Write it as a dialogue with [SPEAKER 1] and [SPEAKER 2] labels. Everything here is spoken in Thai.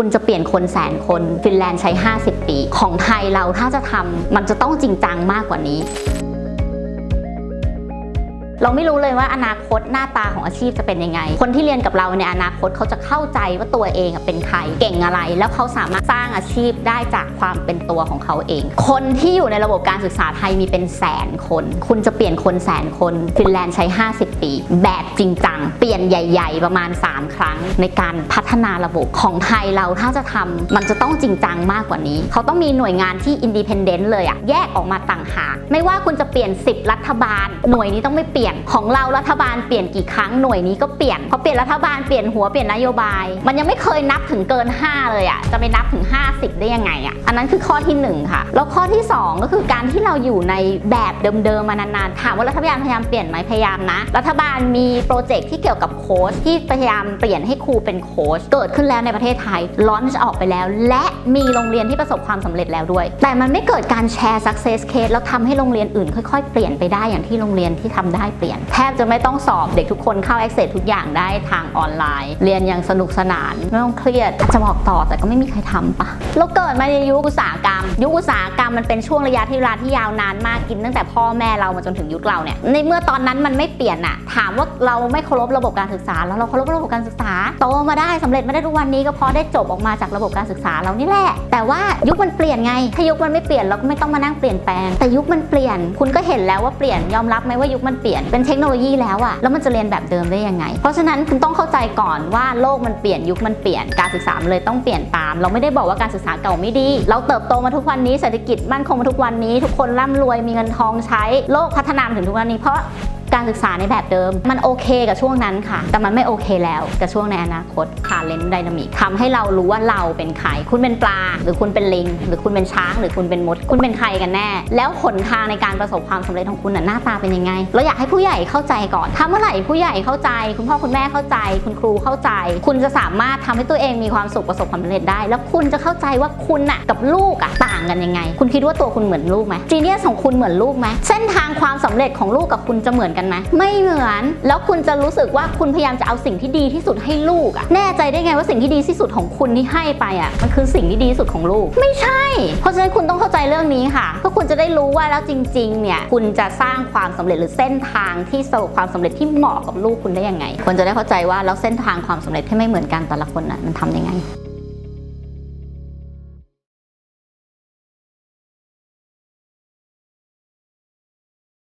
[SPEAKER 1] คุณจะเปลี่ยนคนแสนคนฟินแลนด์ใช้ 50 ปี ของไทยเราถ้าจะทำมันจะต้องจริงจังมากกว่านี้ เราไม่รู้เลยว่าอนาคตหน้าตาของอาชีพจะเป็นยังไง คนที่เรียนกับเราในอนาคตเขาจะเข้าใจว่าตัวเองเป็นใครเก่งอะไร แล้วเขาสามารถสร้างอาชีพได้จากความเป็นตัวของเขาเอง คนที่อยู่ในระบบการศึกษาไทยมีเป็นแสนคน คุณจะเปลี่ยนคนแสนคนฟินแลนด์ใช้ 50 ปี แบบจริงจัง เปลี่ยนใหญ่ ๆ ประมาณ 3 ครั้ง ในการพัฒนาระบบของไทยเราถ้าจะทำมันจะต้องจริงจังมากกว่านี้ เขาต้องมีหน่วยงานที่อินดีเพนเดนต์เลยอะแยกออกมาต่างหากไม่ว่าคุณจะเปลี่ยน 10 รัฐบาล หน่วยนี้ต้องไม่เปลี่ยนของเรารัฐบาลเปลี่ยนกี่ครั้งหน่วยนี้ก็เปลี่ยนพอเปลี่ยนรัฐบาลเปลี่ยนหัวเปลี่ยนนโยบาย มันยังไม่เคยนับถึงเกิน 5 เลยอะจะไปนับถึง 50 ได้ยังไงอะอันนั้นคือข้อที่หนึ่งค่ะ แล้วข้อที่สองก็คือการที่เราอยู่ในแบบเดิมๆมานานๆถามว่ารัฐบาลพยายามเปลี่ยนไหมพยายามนะ รัฐบาลมีโปรเจกต์ที่เกี่ยวกับโค้ชที่พยายามเปลี่ยนให้ครูเป็นโค้ชเกิดขึ้นแล้วในประเทศไทยลอนช์ออกไปแล้ว และมีโรงเรียนที่ประสบความสำเร็จแล้วด้วย แต่มันไม่เกิดการแชร์ success case แล้วทำให้โรงเรียนอื่นค่อย ๆ เปลี่ยนไปได้อย่างที่โรงเรียนที่ทำได้เปลี่ยน แทบจะไม่ต้องสอบเด็กทุกคนเข้า access ทุกอย่างได้ทางออนไลน์ เรียนอย่างสนุกสนาน ไม่ต้องเครียดจะบอกต่อแต่ก็ไม่มีใครทำปะเราเกิดมาในยุคอุตสาหกรรม ยุคอุตสาหกรรมมันเป็นช่วงระยะที่เวลาที่ยาวนานมากกินตั้งแต่พ่อแม่เรามาจนถึงยุคเราเนี่ยในเมื่อตอนนั้นมันไม่เปลี่ยนอะถามว่าเราไม่เคารพระบบการศึกษา แล้วเราเคารพระบบการศึกษาโตมาได้สำเร็จมาได้ทุกวันนี้ก็เพราะได้จบออกมาจากระบบการศึกษาเรานี่แหละ แต่ว่ายุคมันเปลี่ยนไง ถ้ายุคมันไม่เปลี่ยนเราก็ไม่ต้องมานั่งเปลี่ยนแปลง แต่ยุคมันเปลี่ยน คุณก็เห็นแล้วว่าเปลี่ยนยอมรับไหมว่ายุคมันเปลี่ยนเป็นเทคโนโลยีแล้วอะแล้วมันจะเรียนแบบเดิมได้ยังไง เพราะฉะนั้นคุณต้องเข้าใจก่อนว่าโลกมันเปลี่ยนยุคมันเปลี่ยนการศึกษาเลยต้องเปลี่ยนตาม เราไม่ได้บอกว่าการศึกษาเก่าไม่ดี เราเติบโตมาทุกวันนี้เศรษฐกิจมั่นคงมาทุกวันนี้ ทุกคนร่ำรวยมีเงินทองใช้โลกพัฒนามาถึงทุกวันนี้เพราะ การศึกษาในแบบเดิม มันโอเคกับช่วงนั้นค่ะ แต่มันไม่โอเคแล้วกับช่วงในอนาคตค่ะเลนส์ไดนามิกทำให้เรารู้ว่าเราเป็นใคร คุณเป็นปลา หรือคุณเป็นลิง หรือคุณเป็นช้าง หรือคุณเป็นมด คุณเป็นใครกันแน่ แล้วหนทางในการประสบความสำเร็จของคุณน่ะหน้าตาเป็นยังไง เราอยากให้ผู้ใหญ่เข้าใจก่อนถ้าเมื่อไหร่ผู้ใหญ่เข้าใจ คุณพ่อคุณแม่เข้าใจ คุณครูเข้าใจ คุณจะสามารถทำให้ตัวเองมีความสุขประสบความสำเร็จได้ แล้วคุณจะเข้าใจว่าคุณน่ะกับลูกอะต่างกันยังไง คุณคิดว่าตัวคุณเหมือนลูกไหมจีเนียสของคุณเหมือนลูกไหมเส้นทางความสำเร็จของลูกกับคุณจะเหมือนกันไหมไม่เหมือน แล้วคุณจะรู้สึกว่าคุณพยายามจะเอาสิ่งที่ดีที่สุดให้ลูกอะแน่ใจได้ไงว่าสิ่งที่ดีที่สุดของคุณที่ให้ไปอะมันคือสิ่งที่ดีที่สุดของลูก ไม่ใช่ เพราะฉะนั้นคุณต้องเข้าใจเรื่องนี้ค่ะเพื่อคุณจะได้รู้ว่าแล้วจริงๆเนี่ยคุณจะสร้างความสำเร็จหรือเส้นทางที่สรุปความสำเร็จที่เหมาะกับลูกคุณได้ยังไงควรจะได้เข้าใจว่าแล้วเส้นทางความสำเร็จที่ไม่เหมือนกันแต่ละคนน่ะมันทำยังไง